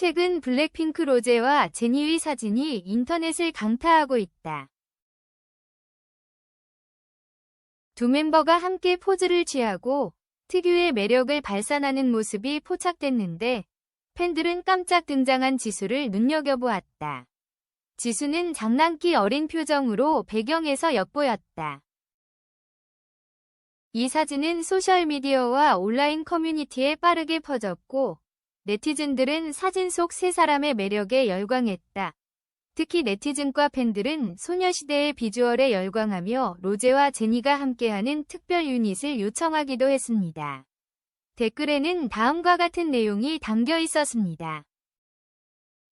최근 블랙핑크 로제와 제니의 사진이 인터넷을 강타하고 있다. 두 멤버가 함께 포즈를 취하고 특유의 매력을 발산하는 모습이 포착됐는데 팬들은 깜짝 등장한 지수를 눈여겨보았다. 지수는 장난기 어린 표정으로 배경에서 엿보였다. 이 사진은 소셜미디어와 온라인 커뮤니티에 빠르게 퍼졌고 네티즌들은 사진 속 세 사람의 매력에 열광했다. 특히 네티즌과 팬들은 소녀시대의 비주얼에 열광하며 로제와 제니가 함께하는 특별 유닛을 요청하기도 했습니다. 댓글에는 다음과 같은 내용이 담겨 있었습니다.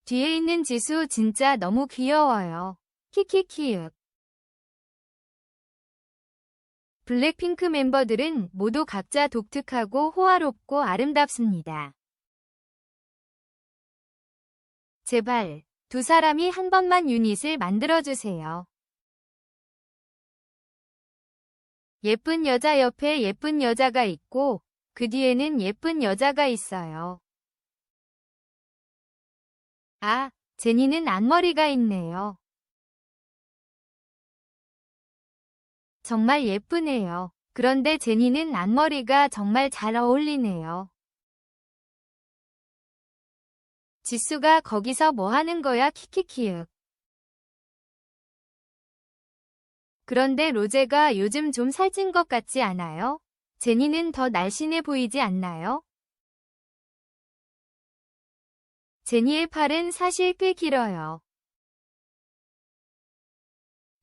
뒤에 있는 지수 진짜 너무 귀여워요. 키키키윽. 블랙핑크 멤버들은 모두 각자 독특하고 호화롭고 아름답습니다. 제발 두 사람이 한 번만 유닛을 만들어주세요. 예쁜 여자 옆에 예쁜 여자가 있고 그 뒤에는 예쁜 여자가 있어요. 아, 제니는 앞머리가 있네요. 정말 예쁘네요. 그런데 제니는 앞머리가 정말 잘 어울리네요. 지수가 거기서 뭐 하는 거야 키키키윽. 그런데 로제가 요즘 좀 살찐 것 같지 않아요? 제니는 더 날씬해 보이지 않나요? 제니의 팔은 사실 꽤 길어요.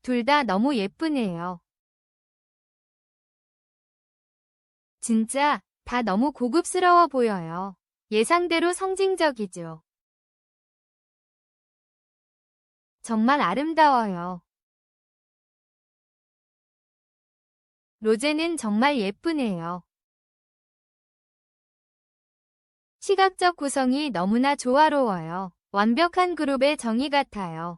둘 다 너무 예쁘네요. 진짜 다 너무 고급스러워 보여요. 예상대로 성징적이죠. 정말 아름다워요. 로제는 정말 예쁘네요. 시각적 구성이 너무나 조화로워요. 완벽한 그룹의 정의 같아요.